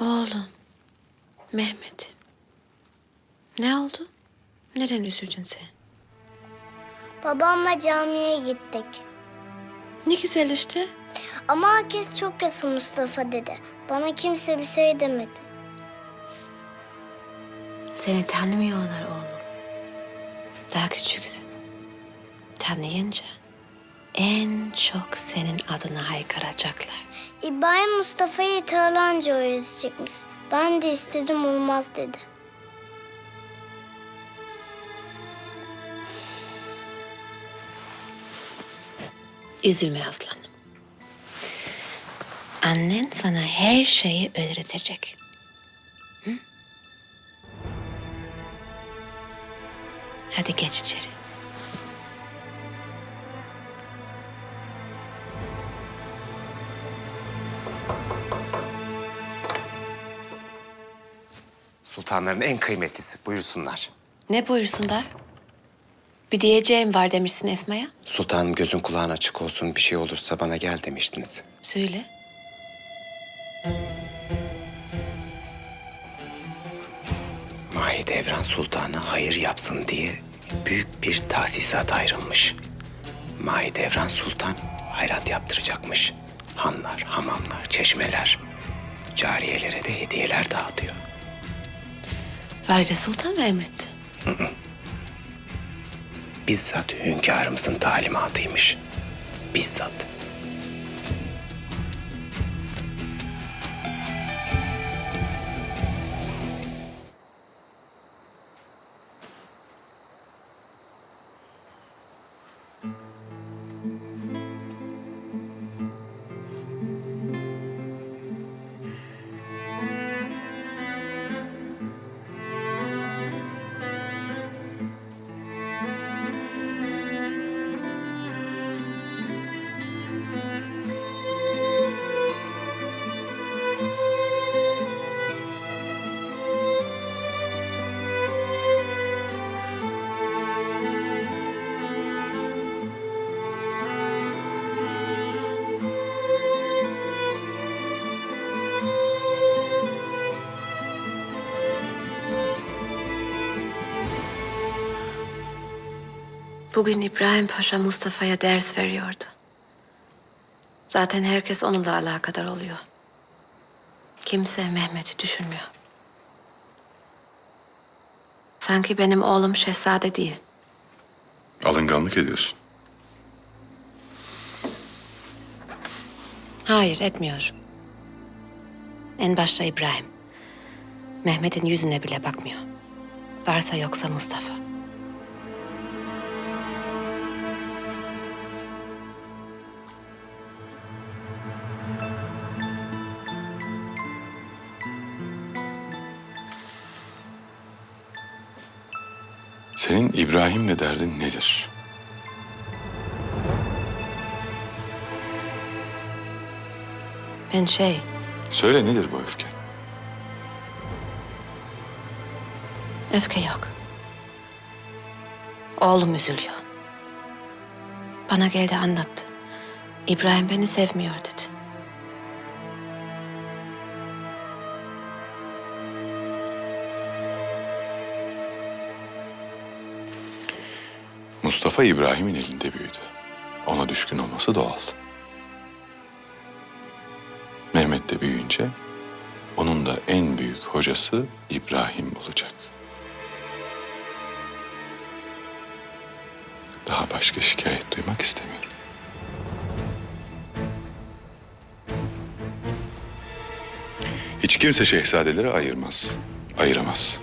Oğlum. Mehmet. Ne oldu? Neden üzüldün sen? Babamla camiye gittik. Ne güzel işte. Ama herkes çok yası Mustafa dedi. Bana kimse bir şey demedi. Seni tanımıyorlar oğlum. Daha küçüksün. Tanıyınca en çok senin adını haykıracaklar. İbrahim Mustafa'yı İtalyanca öğretecekmiş. Ben de istedim olmaz dedi. Üzülme aslanım. Annen sana her şeyi öğretecek. Hı? Hadi geç içeri. Sultanların en kıymetlisi. Buyursunlar. Ne buyursunlar? Bir diyeceğim var demişsin Esma'ya. Sultanım gözün kulağın açık olsun. Bir şey olursa bana gel demiştiniz. Söyle. Mahidevran Sultan'a hayır yapsın diye büyük bir tahsisat ayrılmış. Mahidevran Sultan hayrat yaptıracakmış. Hanlar, hamamlar, çeşmeler. Cariyelere de hediyeler dağıtıyor. Valide Sultan mı emretti? Bizzat hünkârımızın talimatıymış. Bizzat. Bugün İbrahim Paşa Mustafa'ya ders veriyordu. Zaten herkes onunla alakadar oluyor. Kimse Mehmet'i düşünmüyor. Sanki benim oğlum şehzade değil. Alınganlık ediyorsun. Hayır, etmiyorum. En başta İbrahim. Mehmet'in yüzüne bile bakmıyor. Varsa yoksa Mustafa. Senin İbrahim'le derdin nedir? Ben şey, Söyle nedir bu öfke? öfke yok. Oğlum üzülüyor. Bana geldi anlattı. İbrahim beni sevmiyor dedi. Mustafa İbrahim'in elinde büyüdü. Ona düşkün olması doğal. Mehmet de büyüyünce onun da en büyük hocası İbrahim olacak. Daha başka şikayet duymak istemiyorum. Hiç kimse şehzadeleri ayırmaz, ayıramaz.